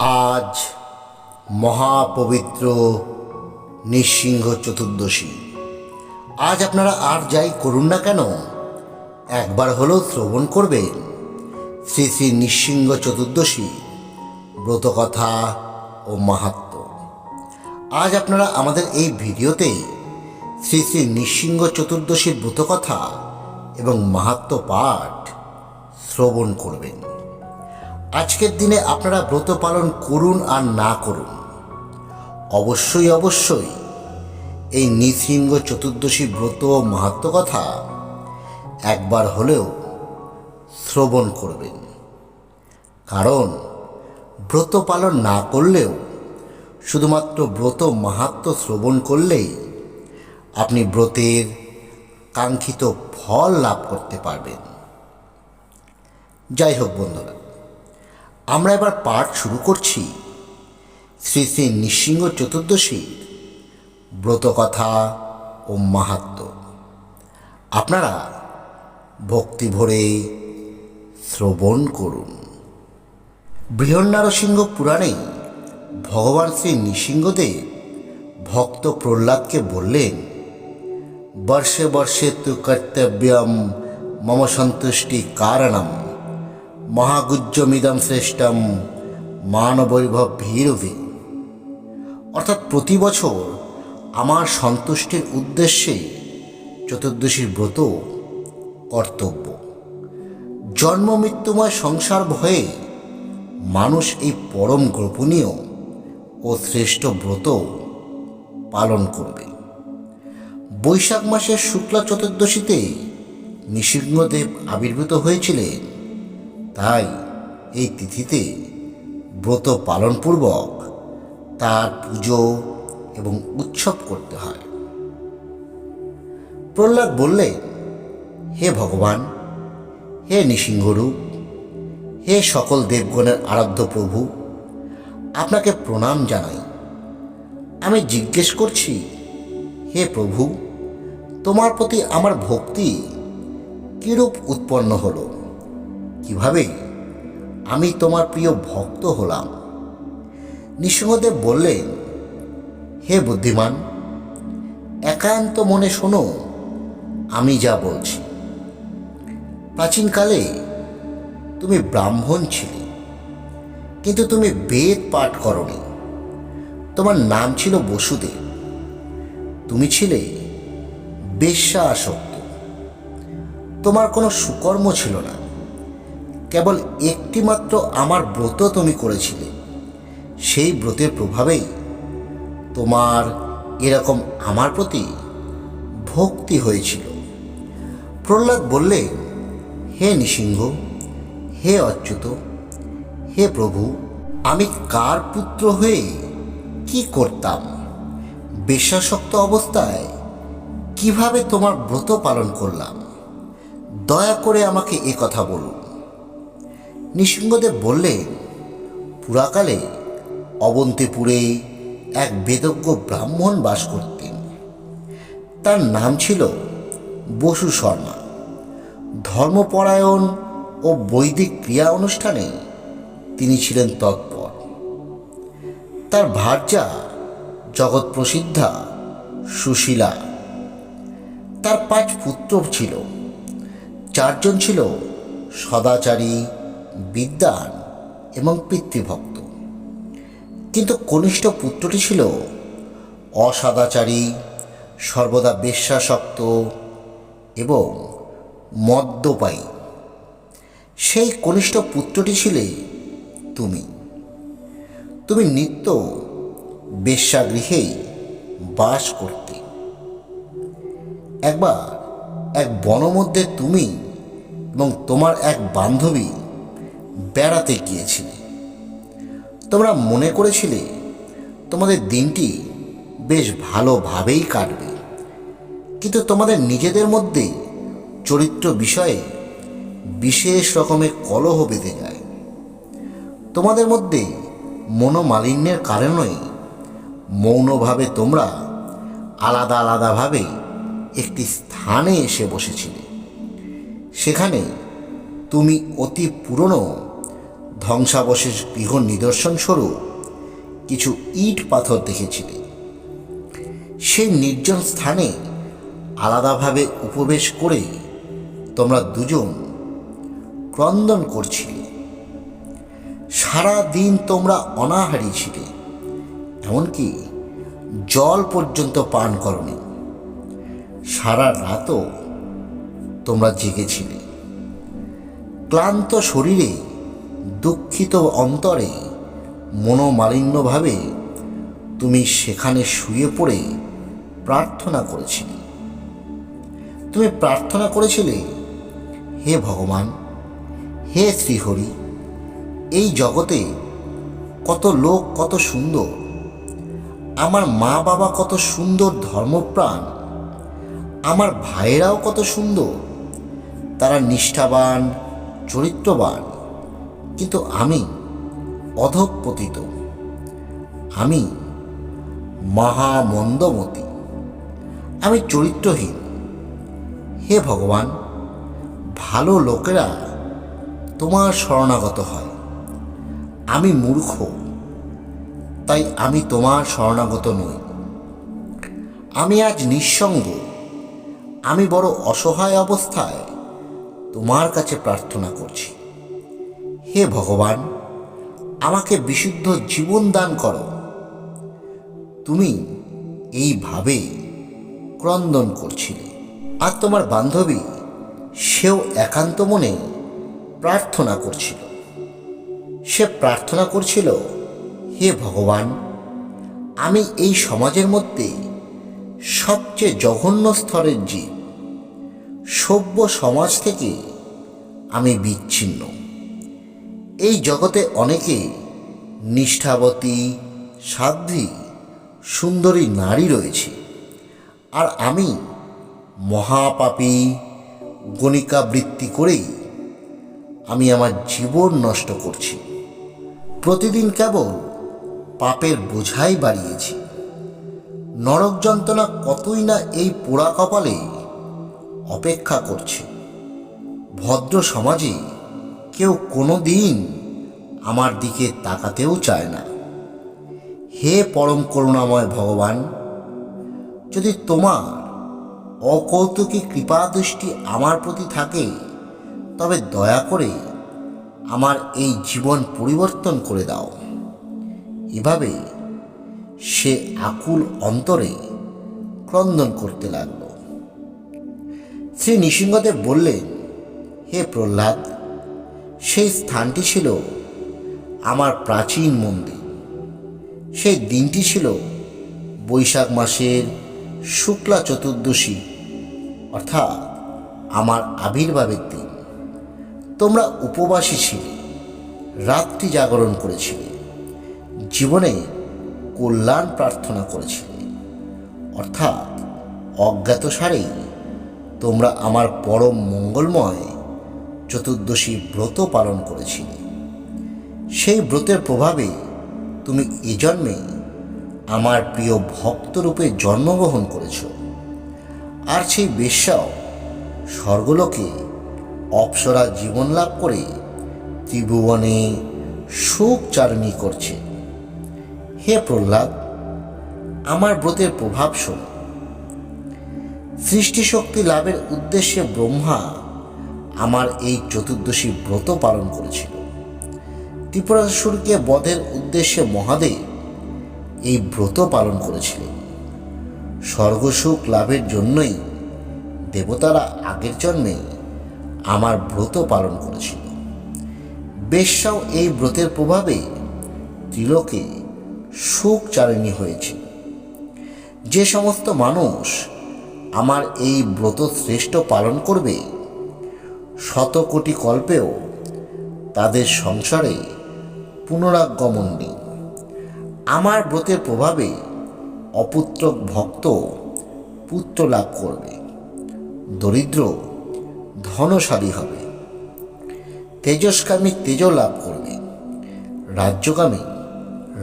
আজ মহাপবিত্র নৃসিংহ চতুর্দশী। আজ আপনারা আর যাই করুন না কেন, একবার হলেও শ্রবণ করবেন। শ্রী শ্রী নৃসিংহ চতুর্দশী, ব্রতকথা ও মাহাত্ম। আজ আপনারা আমাদের এই ভিডিওতে শ্রী শ্রী নৃসিংহ চতুর্দশীর ব্রতকথা এবং মাহাত্ম পাঠ শ্রবণ করবেন। আজকের দিনে আপনারা ব্রত পালন করুন আর না করুন। অবশ্যই অবশ্যই এই নৃসিংহ চতুর্দশী ব্রত মাহাত্ম কথা একবার হলেও শ্রবণ করবেন। কারণ ব্রত পালন না করলেও শুধুমাত্র ব্রত মাহাত্ম শ্রবণ করলেই আপনি ব্রতের কাঙ্ক্ষিত ফল লাভ করতে পারবেন। যাই হোক বন্ধুরা আমরা এবার পাঠ শুরু করছি। শ্রী শ্রী নৃসিংহ চতুর্দশীর ব্রতকথা ও মাহাত্ম। আপনারা ভক্তি ভরে শ্রবণ করুন। বৃহন্নারসিংহ পুরাণে ভগবান শ্রী নৃসিংহদেব ভক্ত প্রহ্লাদকে বললেন, বর্ষে বর্ষে তু কর্তব্যম, মম সন্তুষ্টি কারণম। মহাগুজ্জমিদম শ্রেষ্ঠম মানবৈভব ভীরভি। অর্থাৎ প্রতি বছর আমার সন্তুষ্টির উদ্দেশ্যে চতুর্দশীর ব্রত কর্তব্য। জন্ম মৃত্যুময় সংসার ভয়ে মানুষ এই পরম গোপনীয় ও শ্রেষ্ঠ ব্রত পালন করবে। বৈশাখ মাসের শুক্লা চতুর্দশীতে নৃসিংহদেব আবির্ভূত হয়েছিলেন। তাই এই তিথিতে ব্রত পালনপূর্বক তার পুজো এবং উৎসব করতে হয়। প্রহ্লাদ বললেন হে ভগবান, হে নৃসিংহরূপ, হে সকল দেবগণের আরাধ্য প্রভু, আপনাকে প্রণাম জানাই। আমি জিজ্ঞেস করছি, হে প্রভু, তোমার প্রতি আমার ভক্তি কিরূপ উৎপন্ন হলো? কীভাবে? আমি তোমার প্রিয় ভক্ত হলাম। নৃসিংহদেব বললেন, হে বুদ্ধিমান, একান্ত মনে শোনো, আমি যা বলছি। প্রাচীনকালে তুমি ব্রাহ্মণ ছিলে, কিন্তু তুমি বেদ পাঠ করনি। তোমার নাম ছিল বসুদেব। তুমি ছিলে বেশ্যা আসক্ত তোমার কোনো সুকর্ম ছিল না। কেবল একটিমাত্র আমার ব্রত তুমি করেছিলে। সেই ব্রতের প্রভাবেই তোমার এরকম আমার প্রতি ভক্তি হয়েছিল। প্রহ্লাদ বললে, হে নৃসিংহ, হে অচ্যুত, হে প্রভু, আমি কার পুত্র হয়ে কি করতাম? বিশ্বাসক্ত অবস্থায় কীভাবে তোমার ব্রত পালন করলাম? দয়া করে আমাকে এ কথা বলুন। নৃসিংহদেব বললেন পুরাকালে অবন্তিপুরে এক বেদজ্ঞ ব্রাহ্মণ বাস করতেন। তার নাম ছিল বসু শর্মা। ধর্মপরায়ণ ও বৈদিক ক্রিয়া অনুষ্ঠানে তিনি ছিলেন তৎপর। তার ভার্যা জগৎ প্রসিদ্ধা সুশীলা। তার পাঁচ পুত্র ছিল। চারজন ছিল সদাচারী বিদ্যান এবং পিতৃভক্ত। কিন্তু কনিষ্ঠ পুত্রটি ছিল অসদাচারী, সর্বদা বেশ্যাসক্ত এবং মদ্যপায়ী। সেই কনিষ্ঠ পুত্রটি ছিলে তুমি। তুমি নিত্য বেশ্যাগৃহেই বাস করতে। একবার এক বনমধ্যে তুমি এবং তোমার এক বান্ধবী বেড়াতে গিয়েছিলে। তোমরা মনে করেছিলে তোমাদের দিনটি বেশ ভালোভাবেই কাটবে। কিন্তু তোমাদের নিজেদের মধ্যে চরিত্র বিষয়ে বিশেষ রকমের কলহ বেঁধে যায়। তোমাদের মধ্যে মনোমালিন্যের কারণেই মৌনভাবে তোমরা আলাদা আলাদাভাবে একটি স্থানে এসে বসেছিলে। সেখানে তুমি অতি পুরনো। ধ্বংসাবশেষ গৃহ নিদর্শন স্বরূপ। কিছু ইট পাথর দেখেছিলে। সেই নির্জন স্থানে আলাদাভাবে উপবেশ করে তোমরা দুজন ক্রন্দন করছিলে। সারা দিন তোমরা অনাহারী ছিলে, এমনকি জল পর্যন্ত পান করনি। সারা রাতও তোমরা জেগেছিলে। ক্লান্ত শরীরে, দুঃখিত অন্তরে, মনোমালিন্যভাবে তুমি সেখানে শুয়ে পড়ে প্রার্থনা করেছিলে। তুমি প্রার্থনা করেছিলে, হে ভগবান, হে শ্রীহরি, এই জগতে কত লোক কত সুন্দর, আমার মা বাবা কত সুন্দর ধর্মপ্রাণ, আমার ভাইয়েরাও কত সুন্দর, তারা নিষ্ঠাবান চরিত্রবান। কিন্তু আমি অধঃপতিত। আমি মহামন্দমতি। আমি চরিত্রহীন। হে ভগবান, ভালো লোকেরা তোমার শরণাগত হয়। আমি মূর্খ, তাই আমি তোমার শরণাগত নই। আমি আজ নিঃসঙ্গ। আমি বড় অসহায় অবস্থায় তোমার কাছে প্রার্থনা করছি। হে ভগবান, আমাকে বিশুদ্ধ জীবন দান করো। তুমি এইভাবে ক্রন্দন করছিলে। আর তোমার বান্ধবী, সেও একান্ত মনে প্রার্থনা করছিল। সে প্রার্থনা করছিল, হে ভগবান, আমি এই সমাজের মধ্যে সবচেয়ে জঘন্য স্তরের জীব। সভ্য সমাজ থেকে আমি বিচ্ছিন্ন। এই জগতে অনেকে নিষ্ঠাবতী, সাধ্বী, সুন্দরী নারী রয়েছে। আর আমি মহাপাপী, গণিকাবৃত্তি করেই আমি আমার জীবন নষ্ট করছি। প্রতিদিন কেবল পাপের বোঝাই বাড়িয়েছি। নরক যন্ত্রণা কতই না এই পোড়া কপালে অপেক্ষা করছে। ভদ্র সমাজে কেউ কোনো দিন আমার দিকে তাকাতেও চায় না। হে পরম করুণাময় ভগবান, যদি তোমার অকৌতুকী কৃপা দৃষ্টি আমার প্রতি থাকে, তবে দয়া করে আমার এই জীবন পরিবর্তন করে দাও। এভাবে সে আকুল অন্তরে ক্রন্দন করতে লাগল। শ্রী নৃসিংহদেব বললেন হে প্রহ্লাদ, সেই স্থানটি ছিল আমার প্রাচীন মন্দির। সেই দিনটি ছিল বৈশাখ মাসের শুক্লা চতুর্দশী, অর্থাৎ আমার আবির্ভাবের দিন। তোমরা উপবাসী ছিলে, রাত্রি জাগরণ করেছিলে, জীবনে কল্যাণ প্রার্থনা করেছিলে, অর্থাৎ অজ্ঞাতসারেই তোমরা আমার পরম মঙ্গলময় চতুর্দশী ব্রত পালন করেছিলে। সেই ব্রতের প্রভাবে তুমি এ জন্মে আমার প্রিয় ভক্তরূপে জন্মগ্রহণ করেছ। আর সেই বেশ্যাও স্বর্গলোকে অপ্সরা জীবন লাভ করে ত্রিভুবনে সুখ চারণী করছে। হে প্রহ্লাদ, আমার ব্রতের প্রভাব শোনো। সৃষ্টিশক্তি লাভের উদ্দেশ্যে ব্রহ্মা আমার এই চতুর্দশী ব্রত পালন করেছিল। ত্রিপুরাসুরকে বধের উদ্দেশ্যে মহাদেব এই ব্রত পালন করেছিলেন। স্বর্গসুখ লাভের জন্যই দেবতারা আগের জন্মে আমার ব্রত পালন করেছিল। বেশ্যাও এই ব্রতের প্রভাবে ত্রিলোকে সুখ চারিণী হয়েছে। যে সমস্ত মানুষ আমার এই ব্রত শ্রেষ্ঠ পালন করবে? শত কোটি কল্পেও তাদের সংসারে পুনরাগমন নেই। আমার ব্রতের প্রভাবে অপুত্র ভক্ত পুত্র লাভ করবে। দরিদ্র ধনশালী হবে। তেজস্কামী তেজ লাভ করবে। রাজ্যকামী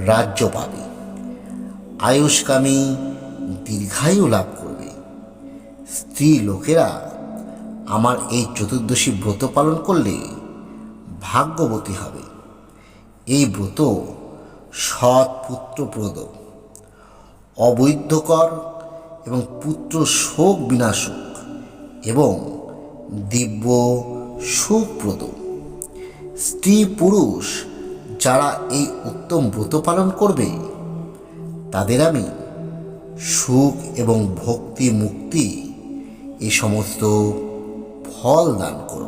রাজ্য পাবে। আয়ুষ্কামী দীর্ঘায়ু লাভ করবে। স্ত্রী লোকেরা আমার এই চতুর্দশী ব্রত পালন করলে ভাগ্যবতী হবে। এই ব্রত সৎ পুত্রপ্রদ, অবৈধকর এবং পুত্র শোক বিনাশক এবং দিব্য সুখপ্রদ। স্ত্রী পুরুষ যারা এই উত্তম ব্রত পালন করবে, তাদের আমি সুখ এবং ভক্তি মুক্তি এই সমস্ত ফল দান করব